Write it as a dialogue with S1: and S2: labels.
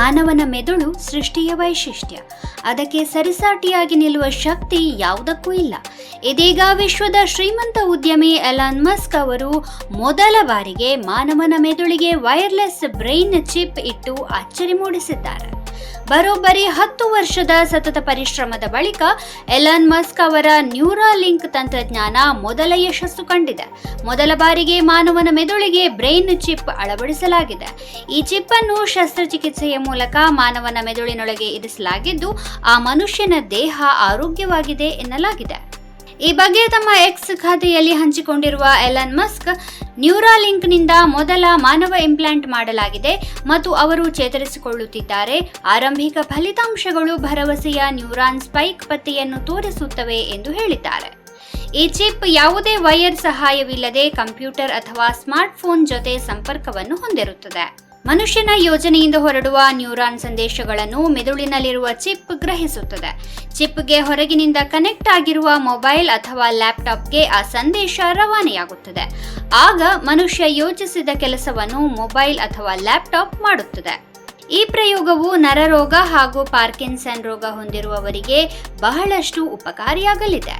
S1: ಮಾನವನ ಮೆದುಳು ಸೃಷ್ಟಿಯ ವೈಶಿಷ್ಟ್ಯ. ಅದಕ್ಕೆ ಸರಿಸಾಟಿಯಾಗಿ ನಿಲ್ಲುವ ಶಕ್ತಿ ಯಾವುದಕ್ಕೂ ಇಲ್ಲ. ಇದೀಗ ವಿಶ್ವದ ಶ್ರೀಮಂತ ಉದ್ಯಮಿ ಎಲಾನ್ ಮಸ್ಕ್ ಅವರು ಮೊದಲ ಬಾರಿಗೆ ಮಾನವನ ಮೆದುಳಿಗೆ ವೈರ್ಲೆಸ್ ಬ್ರೈನ್ ಚಿಪ್ ಇಟ್ಟು ಅಚ್ಚರಿ ಮೂಡಿಸಿದ್ದಾರೆ. ಬರೋಬ್ಬರಿ ಹತ್ತು ವರ್ಷದ ಸತತ ಪರಿಶ್ರಮದ ಬಳಿಕ ಎಲನ್ ಮಸ್ಕ್ ಅವರ ನ್ಯೂರಾಲಿಂಕ್ ತಂತ್ರಜ್ಞಾನ ಮೊದಲ ಯಶಸ್ಸು ಕಂಡಿದೆ. ಮೊದಲ ಬಾರಿಗೆ ಮಾನವನ ಮೆದುಳಿಗೆ ಬ್ರೈನ್ ಚಿಪ್ ಅಳವಡಿಸಲಾಗಿದೆ. ಈ ಚಿಪ್ ಅನ್ನು ಶಸ್ತ್ರಚಿಕಿತ್ಸೆಯ ಮೂಲಕ ಮಾನವನ ಮೆದುಳಿನೊಳಗೆ ಇರಿಸಲಾಗಿದ್ದು, ಆ ಮನುಷ್ಯನ ದೇಹ ಆರೋಗ್ಯವಾಗಿದೆ ಎನ್ನಲಾಗಿದೆ. ಈ ಬಗ್ಗೆ ತಮ್ಮ ಎಕ್ಸ್ ಖಾತೆಯಲ್ಲಿ ಹಂಚಿಕೊಂಡಿರುವ ಎಲನ್ ಮಸ್ಕ್ ನ್ಯೂರಾಲಿಂಕ್ನಿಂದ ಮೊದಲ ಮಾನವ ಇಂಪ್ಲಾಂಟ್ ಮಾಡಲಾಗಿದೆ ಮತ್ತು ಅವರು ಚೇತರಿಸಿಕೊಳ್ಳುತ್ತಿದ್ದಾರೆ. ಆರಂಭಿಕ ಫಲಿತಾಂಶಗಳು ಭರವಸೆಯ ನ್ಯೂರಾನ್ ಸ್ಪೈಕ್ ಪತ್ತೆಯನ್ನು ತೋರಿಸುತ್ತವೆ ಎಂದು ಹೇಳಿದ್ದಾರೆ. ಈ ಚಿಪ್ ಯಾವುದೇ ವೈರ್ ಸಹಾಯವಿಲ್ಲದೆ ಕಂಪ್ಯೂಟರ್ ಅಥವಾ ಸ್ಮಾರ್ಟ್ಫೋನ್ ಜೊತೆ ಸಂಪರ್ಕವನ್ನು ಹೊಂದಿರುತ್ತದೆ. ಮನುಷ್ಯನ ಯೋಜನೆಯಿಂದ ಹೊರಡುವ ನ್ಯೂರಾನ್ ಸಂದೇಶಗಳನ್ನು ಮೆದುಳಿನಲ್ಲಿರುವ ಚಿಪ್ ಗ್ರಹಿಸುತ್ತದೆ. ಚಿಪ್ಗೆ ಹೊರಗಿನಿಂದ ಕನೆಕ್ಟ್ ಆಗಿರುವ ಮೊಬೈಲ್ ಅಥವಾ ಲ್ಯಾಪ್ಟಾಪ್ಗೆ ಆ ಸಂದೇಶ ರವಾನೆಯಾಗುತ್ತದೆ. ಆಗ ಮನುಷ್ಯ ಯೋಚಿಸಿದ ಕೆಲಸವನ್ನು ಮೊಬೈಲ್ ಅಥವಾ ಲ್ಯಾಪ್ಟಾಪ್ ಮಾಡುತ್ತದೆ. ಈ ಪ್ರಯೋಗವು ನರರೋಗ ಹಾಗೂ ಪಾರ್ಕಿನ್ಸನ್ ರೋಗ ಹೊಂದಿರುವವರಿಗೆ ಬಹಳಷ್ಟು ಉಪಕಾರಿಯಾಗಲಿದೆ.